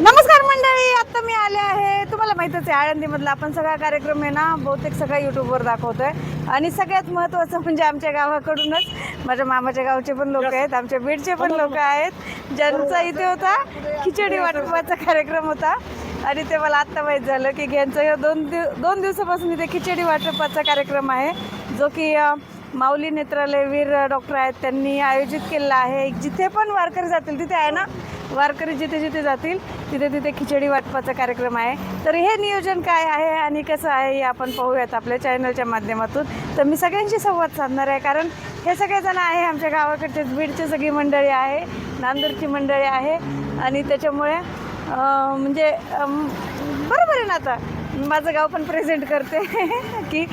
नमस्कार मंडळी आता मी आले आहे. तुम्हाला माहितच आहे आळंदीमधला आपण सगळा कार्यक्रम आहे ना बहुतेक सगळा युट्यूबवर दाखवतोय. आणि सगळ्यात महत्त्वाचं म्हणजे आमच्या गावाकडूनच माझ्या मामाच्या गावचे पण लोक आहेत आमच्या बीडचे पण लोक आहेत. ज्यांचा इथे होता खिचडी वाटपाचा कार्यक्रम होता. आणि ते मला आत्ता माहीत झालं की यांचं दोन दिव दोन दिवसापासून इथे खिचडी वाटपाचा कार्यक्रम आहे जो की माऊली नेत्रालय वीर डॉक्टर आहेत. त्यांनी आयोजित केलेला आहे. जिथे पण वारकरी जातील तिथे आहे ना वारकरी जिथे जिथे जातील तिथे तिथे खिचडी वाटपाचा कार्यक्रम आहे. तर हे नियोजन काय आहे आणि कसं आहे हे आपण पाहूयात आपल्या चॅनलच्या माध्यमातून. तर मी सगळ्यांशी संवाद साधणार आहे कारण हे सगळेजण आहे आमच्या गावाकडचेच बीडची सगळी मंडळी आहे नांदूरची मंडळी आहे आणि त्याच्यामुळे म्हणजे बरोबर आहे ना आता. माझं गाव पण प्रेझेंट करते की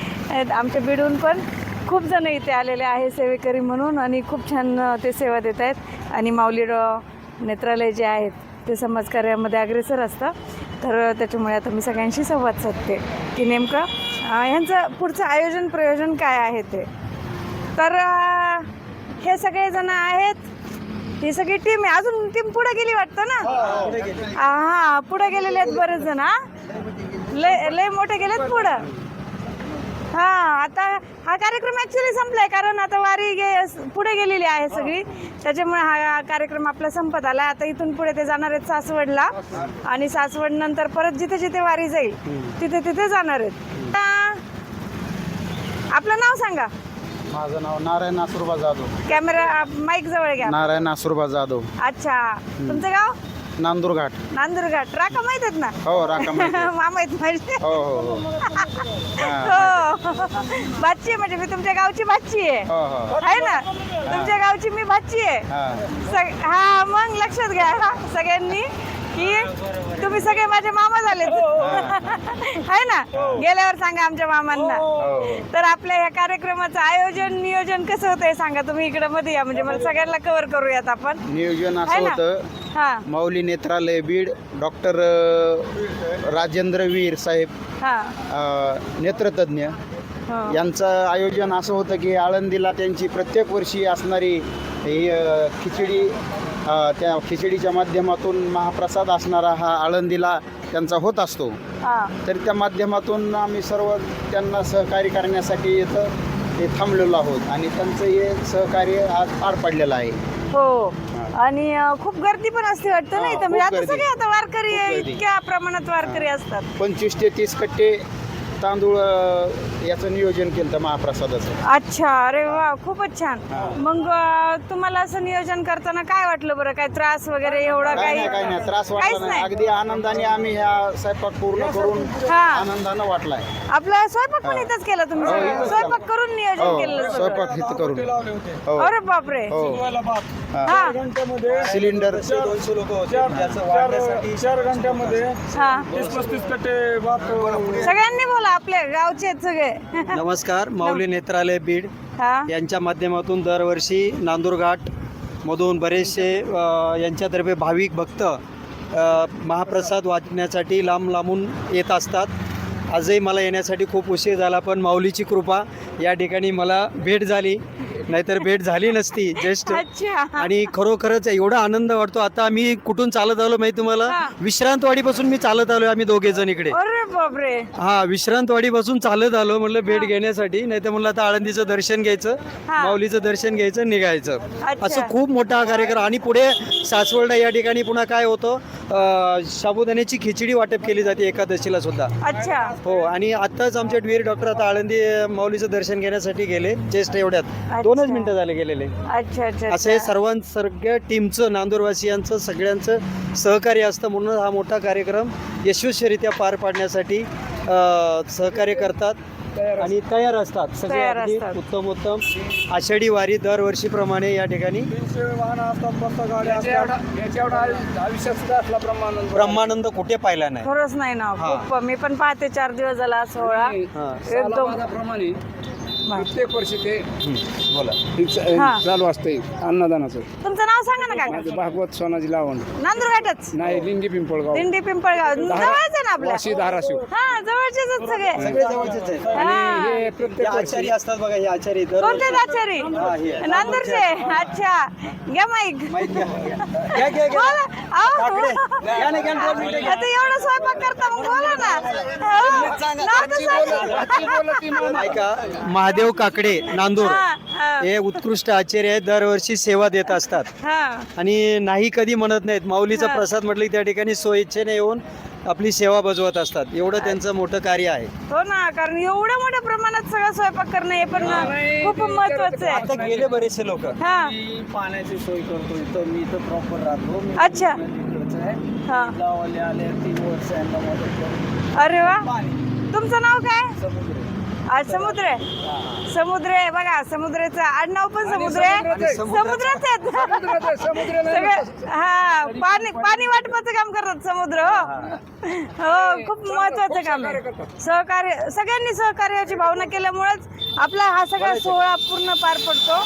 आमच्या बीडून पण खूप जण इथे आलेले आहे सेवेकरी म्हणून आणि खूप छान ते सेवा देत आहेत. आणि माऊली डॉ नेत्रालय जे आहेत ते समाजकार्यामध्ये अग्रेसर असतं तर त्याच्यामुळे आता मी सगळ्यांशी संवाद साधते. की नेमकं ह्यांचं पुढचं आयोजन प्रयोजन काय आहे ते? तर हे सगळेजण आहेत. ही सगळी टीम आहे. अजून टीम पुढे गेली वाटतं ना? हा पुढे गेलेले आहेत बरेच जण हा. लय लय मोठे गेलेत पुढं. हा आता हा कार्यक्रम ऍक्च्युली संपलाय कारण आता वारी गे पुढे गेलेली आहे सगळी. त्याच्यामुळे हा कार्यक्रम आपला संपत आला आता इथून पुढे ते जाणार आहेत सासवडला. आणि सासवड नंतर परत जिथे जिथे वारी जाईल तिथे तिथे जाणार आहेत. आ, आपलं नाव सांगा. माझं नाव नारायण नासुरबा जाधव. कॅमेरा माईक जवळ घ्या. नारायण नासुरबा जाधव. अच्छा. तुमचं गाव? नांदूर घाट. नांदुरघाट राका माहीत आहेत ना? हो राका माहिती. मामा आहेत माझे हो हो हो. हा. हो आहे म्हणजे मी तुमच्या गावची बाची आहे. हो हो. आहे ना? तुमच्या गावची मी बाची आहे. हा. सग हा मग लक्षात घ्या हा, सगळ्यांनी की तुम्ही सगळे माझे मामा झालेत आहे ना? गेल्यावर सांगा आमच्या मामांना. हो तर आपल्या ह्या कार्यक्रमाचं आयोजन नियोजन कसं होतं हे सांगा तुम्ही इकडे मध्ये या. म्हणजे मला सगळ्यांना कव्हर करूयात आपण. नियोजन आहे असं ना? होतं हा. माऊली नेत्रालय बीड डॉक्टर राजेंद्र वीर साहेब हा. अ, नेत्रतज्ञ हो. यांचं आयोजन असं होतं की आळंदीला त्यांची प्रत्येक वर्षी असणारी ही खिचडी त्या खिचडीच्या माध्यमातून महाप्रसाद असणारा हा आळंदीला त्यांचा होत असतो. तर त्या माध्यमातून आम्ही सर्व त्यांना सहकार्य करण्यासाठी इथं हे थांबलेलो आहोत आणि त्यांचं हे सहकार्य आज पार पडलेलं आहे. हो. आणि खूप गर्दी पण असते वाटतं ना हा, इथं? म्हणजे आता. सगळे आता वारकरी. इतक्या प्रमाणात वारकरी असतात. पंचवीस ते तीस कट्टे तांदूळ अ, याचं नियोजन केलं होतं महाप्रसादाचं. अच्छा अरे वा खूपच छान. मग अं, तुम्हाला असं नियोजन करताना काय वाटलं बरं? काय त्रास वगैरे एवढा काय काही? नाही त्रास काहीच वाटला नाही. नाही. अगदी आनंदाने आम्ही ह्या स्वयंपाक पूर्ण करून हा. आनंदानं वाटलाय. आपला स्वयंपाक पण हा. इथंच केला तुम्ही हो? इथंच स्वयंपाक केला. करून नियोजन हो केलं सगळं? स्वयंपाक हित करून. हो. अरे बापरे. हो. सिलेंडर. चार चार घंट्यामध्ये हा. तीस पस्तीस कट्टे भात सगळ्यांनी बोला आपले गावचे सगळे. नमस्कार माऊली नेत्रालय बीड. हा. यांच्या माध्यमातून दरवर्षी नांदूरघाट मधून बरेचसे यांच्यातर्फे भाविक भक्त अ, महाप्रसाद वाचण्यासाठी लांब लांबून येत असतात. आजही मला येण्यासाठी खूप उशीर झाला पण माऊलीची कृपा या ठिकाणी मला भेट झाली. नाहीतर भेट झाली नसती जस्ट अच्छा. आणि खरोखरच एवढा आनंद वाटतो. आता आम्ही कुठून चालत आलो माहिती तुम्हाला? हा. विश्रांतवाडीपासून मी चालत आलो आम्ही दोघे जण इकडे. अरे बापरे. हा विश्रांतवाडीपासून चालत आलो म्हणलं भेट घेण्यासाठी. नाही तर म्हणलं आता आळंदीचं दर्शन घ्यायचं हा. माऊलीचं दर्शन घ्यायचं निघायचं. अच्छा. असं खूप मोठा हा कार्यक्रम. आणि पुढे सासवडला या ठिकाणी पुन्हा काय होतं? अं, साबुदाण्याची खिचडी वाटप केली जाते एकादशीला सुद्धा. अच्छा. हो आणि आत्ताच आमचे वीर डॉक्टर आता आळंदी अं, माऊलीचं दर्शन घेण्यासाठी गेले जस्ट एवढ्यात. दोनच मिनिटं झाले गेलेले. अच्छा अच्छा असं हे अच्छा. सर्वां सगळ्या टीमचं नांदूरवासियांचं सगळ्यांचं सहकार्य असतं म्हणून हा मोठा कार्यक्रम यशस्वीरित्या पार पाडण्यासाठी अ, सहकार्य करतात आणि तयार असतात. सगळे तयार अगदी असतात. उत्तम उत्तम आषाढी वारी दरवर्षीप्रमाणे या ठिकाणी तीनशे वाहनं असतात बसता गाड्या असतात. याच्या एवढा आयुष्यात सुद्धा असला ब्रह्मानंद. ब्रह्मानंद कुठे पाहिला नाही. खरंच नाही ना हा. खूप मी पण पाहते चार दिवस झाला सोहळा. हा. एकदम प्रमाणे प्रत्येक वर्षी ते बोला. हे च- हा. चालू असते अन्नदानाचं. तुमचं नाव सांगा ना काका माझं भागवत सोनाजी लावण नांदुरघाटच? नाही लिंगी पिंपळगाव. दिंडी पिंपळगाव. जवळच आहे ना आपल्या? वाशी धाराशिव. हा जवळचेच आहेत सगळे. सगळे जवळचेच आहेत. हा. हे. हे प्रत्येक वर्षी आचारी असतात बघा हे आचारी कोणते आचारी? हा, हे. नांदूरचे. अच्छा. घ्या माईक माहीत घ्या. घ्या घ्या घ्या. बोला. आता एवढं स्वयंपाक करता मग बोला ना. हो. ऐका महादेव काकडे नांदूर. हा, उत्कृष्ट आचार्य आहेत दरवर्षी सेवा देत असतात. हा. आणि नाही कधी म्हणत नाहीत. माऊलीचा. प्रसाद म्हटलं की त्या ठिकाणी स्वइच्छेने येऊन आपली सेवा बजवत असतात. एवढं त्यांचं मोठं कार्य आहे. हो ना कारण एवढ्या मोठ्या प्रमाणात सगळं स्वयंपाक करणं हे पण खूप महत्वाचं आहे. आता गेले बरेचसे लोक. हा. मी पाण्याची सोय करतो इथं मी इथं प्रॉपर राहतो. मी अच्छा. इकडचं आहे. हा. गावाले आले तीन वर्ष यांना मदत करून. अरे वा. पाणी. तुमचं नाव काय? समुद्र. आज समुद्र. आहे समुद्र आहे बघा समुद्राचं आडनाव पण समुद्र आहे. समुद्राच आहेत. समुद्र ते- समुद्र नाही सगळं हा. पाणी पाणी वाटपाचं काम करतात समुद्र हो. हो खूप महत्वाचं काम आहे. सहकार्य सगळ्यांनी सहकार्याची भावना केल्यामुळेच आपला हा सगळा सोहळा पूर्ण पार पडतो.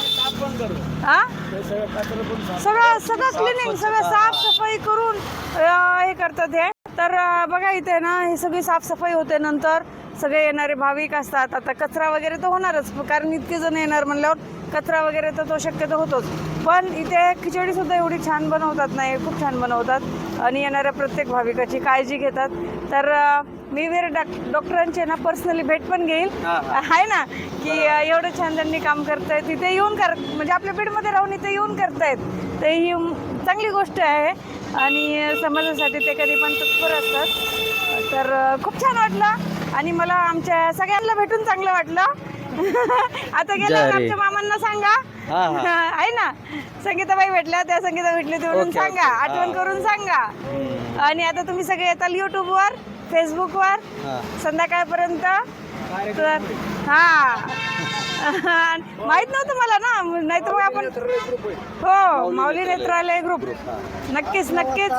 हा? सगळं सगळं सगळं क्लिनिंग सगळं साफसफाई करून अं, हे करतात हे. तर अं, बघा इथे ना हे सगळी साफसफाई होते नंतर. सगळे येणारे भाविक असतात. आता कचरा वगैरे तर होणारच कारण इतके जण येणार म्हणल्यावर कचरा वगैरे तर तो शक्यतो होतोच. पण इथे खिचडी सुद्धा एवढी छान बनवतात नाही खूप छान बनवतात. आणि येणाऱ्या प्रत्येक भाविकाची काळजी घेतात. तर मी वीर डॉक डॉक्टरांचे ना पर्सनली भेट पण घेईल आहे ना? की एवढं छान त्यांनी काम करतायत. इथे येऊन कर म्हणजे आपल्या बीडमध्ये राहून इथे येऊन करतायत. तर ही चांगली गोष्ट आहे. आणि समाजासाठी ते कधी पण तत्पर असतात. तर खूप छान वाटलं. आणि मला आमच्या सगळ्यांना भेटून चांगलं वाटलं. आता गेल्यावर हरी. आमच्या मामांना सांगा. आहे ना संगीताबाई भेटल्या त्या संगीता भेटली ते म्हणून सांगा. आठवण. करून सांगा आणि आता तुम्ही सगळे येताल युट्यूबवर फेसबुकवर हा. संध्याकाळपर्यंत तर हा माहीत नव्हतं मला ना नाही तर मग आपण हो माऊली नेत्रालय ग्रुप नक्कीच नक्कीच.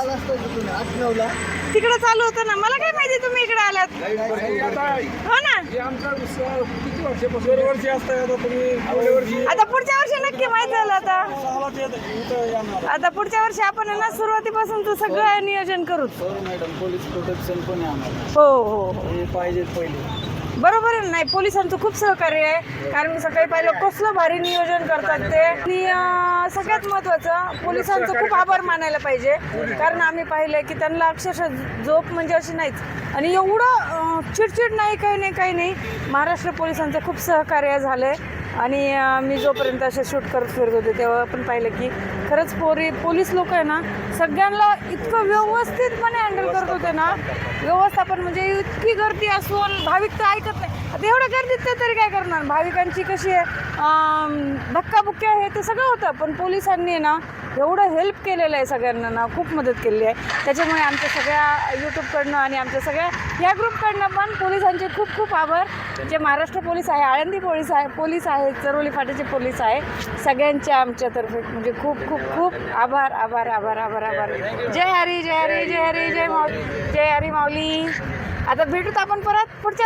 तिकडे चालू होतं ना. मला काय माहिती तुम्ही इकडे आलात? हो ना. आता पुढच्या वर्षी नक्की माहीत झालं आता. आता पुढच्या वर्षी आपण ना सुरुवातीपासून तर सगळं नियोजन करू. मॅडम पोलीस प्रोटेक्शन पण आहे आम्हाला. हो हो हो. हे पाहिजेत पहिले. बरोबर आहे नाही पोलिसांचं खूप सहकार्य आहे. कारण सकाळी पाहिलं कसलं भारी नियोजन करतात ते. आणि सगळ्यात महत्त्वाचं पोलिसांचं खूप आभार मानायला पाहिजे. कारण आम्ही पाहिलं की त्यांना अक्षरशः झोप म्हणजे अशी नाहीच. आणि एवढं चिडचिड नाही काही नाही काही नाही. महाराष्ट्र पोलिसांचं खूप सहकार्य झालं आहे आणि मी जोपर्यंत असे शूट करत फिरत होते तेव्हा पण पाहिलं की खरंच पोरी पोलीस लोक आहे ना सगळ्यांना इतकं व्यवस्थितपणे हँडल करत होते ना. व्यवस्थापन म्हणजे इतकी गर्दी असून भाविक तर ऐकत नाही. आता एवढ्या गर्दीत ते तरी काय करणार? भाविकांची कशी आहे धक्काबुक्की आहे ते सगळं होतं. पण पोलिसांनी ना एवढं हेल्प केलेलं आहे सगळ्यांना ना खूप मदत केलेली आहे. त्याच्यामुळे आमच्या सगळ्या यूट्यूबकडनं आणि आमच्या सगळ्या या ग्रुपकडनं पण पोलिसांचे खूप खूप आभार. जे महाराष्ट्र पोलीस आहे आळंदी पोलीस आहे पोलीस आहे चरोली फाट्याचे पोलीस आहे सगळ्यांच्या आमच्यातर्फे म्हणजे खूप खूप खूप आभार आभार आभार आभार आभार. जय हरी जय हरी जय हरी जय माऊली जय हरी माऊली. आता भेटूत आपण परत पुढच्या